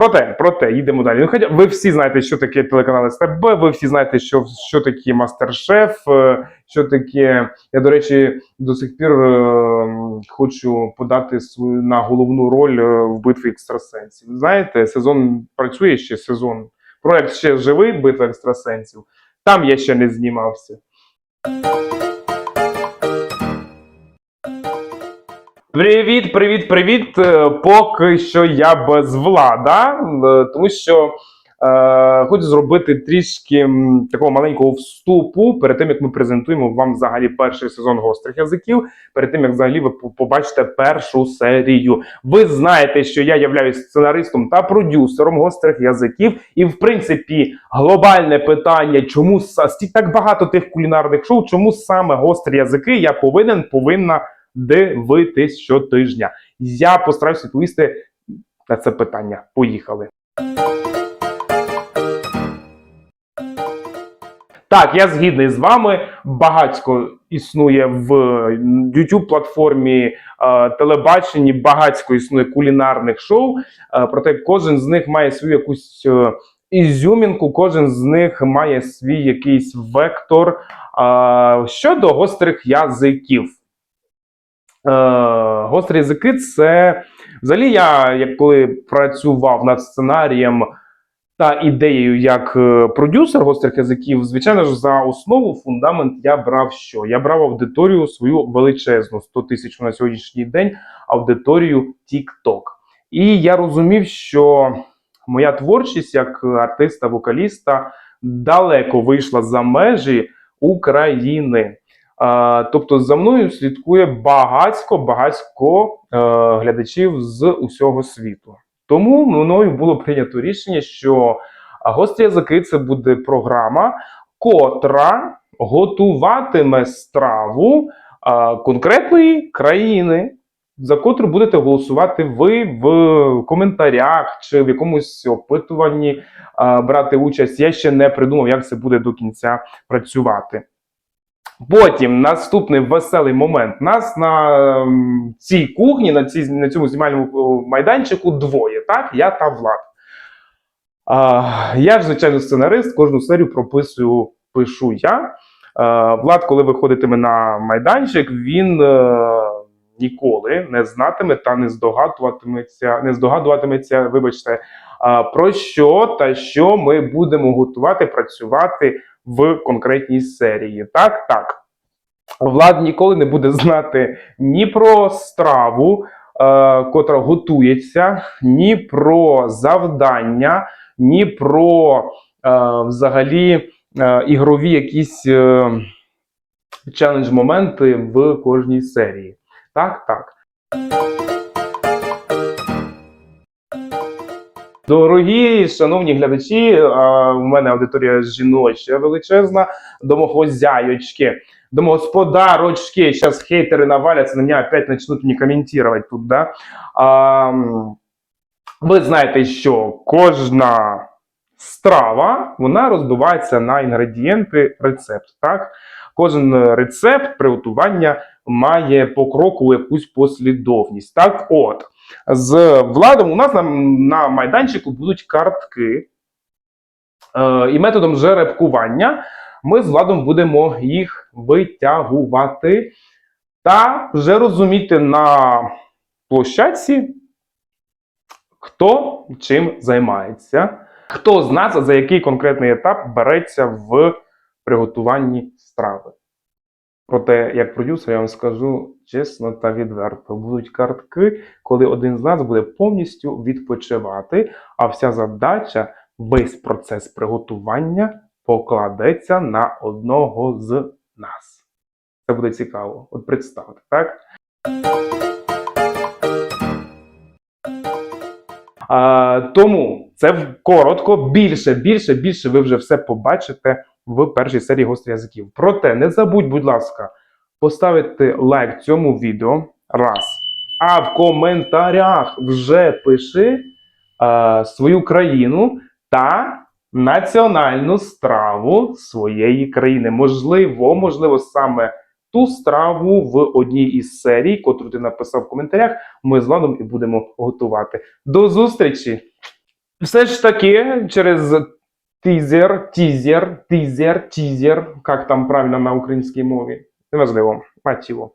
Проте, проте, їдемо далі. Ну, хоча ви всі знаєте, що таке телеканал СТБ, ви всі знаєте, що, що таке мастер-шеф, що таке. Я, до речі, до сих пір е, хочу подати свою на головну роль е, в битві екстрасенсів. Знаєте, сезон працює ще сезон. Проект ще живий, битва екстрасенсів. Там я ще не знімався. Привіт, привіт, привіт. Е, Поки що я без влада, е, тому що е, хочу зробити трішки такого маленького вступу перед тим, як ми презентуємо вам взагалі перший сезон гострих язиків. Перед тим як взагалі ви побачите першу серію. Ви знаєте, що я являюсь сценаристом та продюсером гострих язиків, і в принципі глобальне питання, чому так багато тих кулінарних шоу, чому саме гострі язики я повинен повинна дивитись щотижня. Я постараюся відповісти на це питання. Поїхали. Так, я згідний з вами. Багацько існує в youtube платформі е, телебаченні, багацько існує кулінарних шоу. Е, проте кожен з них має свою якусь е, ізюмінку, кожен з них має свій якийсь вектор. Е, щодо гострих язиків. Е, гострі язики це взагалі я, як коли працював над сценарієм та ідеєю як е, продюсер гострих язиків, звичайно ж, за основу фундамент я брав що? Я брав аудиторію свою величезну 100 тисяч на сьогоднішній день аудиторію TikTok. І я розумів, що моя творчість як артиста-вокаліста далеко вийшла за межі України. Тобто за мною слідкує багатько багатько е, глядачів з усього світу. Тому мною було прийнято рішення, що а, гострі язики це буде програма, котра готуватиме страву конкретної країни, за котру будете голосувати ви в коментарях чи в якомусь опитуванні брати участь. Я ще не придумав, як це буде до кінця працювати. Потім наступний веселий момент. Нас на ем, цій кухні, на, цій, на цьому знімальному майданчику двоє. Так, я та Влад. А, я ж, звичайно, сценарист, кожну серію прописую, пишу я. А, Влад, коли виходитиме на майданчик, він е, ніколи не знатиме та не здогадуватиметься, не здогадуватиметься, вибачте, а, про що та що ми будемо готувати, працювати в конкретній серії. Так, так. Влад ніколи не буде знати ні про страву, е, котра готується, ні про завдання, ні про е, взагалі е, ігрові якісь е, челендж-моменти в кожній серії. Так, так. Дорогі шановні глядачі, у мене аудиторія жіноча величезна, домохозяйочки, домогосподарочки. Зараз хейтери наваляться на мене, опять почнуть мені коментувати тут. Да? А, ви знаєте, що кожна страва вона розбивається на інгредієнти рецепт. Так? Кожен рецепт приготування має покрокову якусь послідовність. Так, от з владом у нас на, на майданчику будуть картки. Е, і методом жеребкування ми з владом будемо їх витягувати та вже розуміти на площадці, хто чим займається, хто з нас за який конкретний етап береться в приготуванні страви. Проте, як продюсер, я вам скажу чесно та відверто, будуть картки, коли один з нас буде повністю відпочивати, а вся задача, весь процес приготування покладеться на одного з нас. Це буде цікаво. От представте, так? А, тому це коротко, більше, більше, більше ви вже все побачите в першій серії гострих язиків. Проте не забудь, будь ласка, поставити лайк цьому відео раз. А в коментарях вже пиши е, свою країну та національну страву своєї країни. Можливо, можливо, саме ту страву в одній із серій, котру ти написав в коментарях, ми з Владом і будемо готувати. До зустрічі! Все ж таки, через тизер, тізер, тизер, тізер, як там правильно на українській мові. Неважливо, мать його.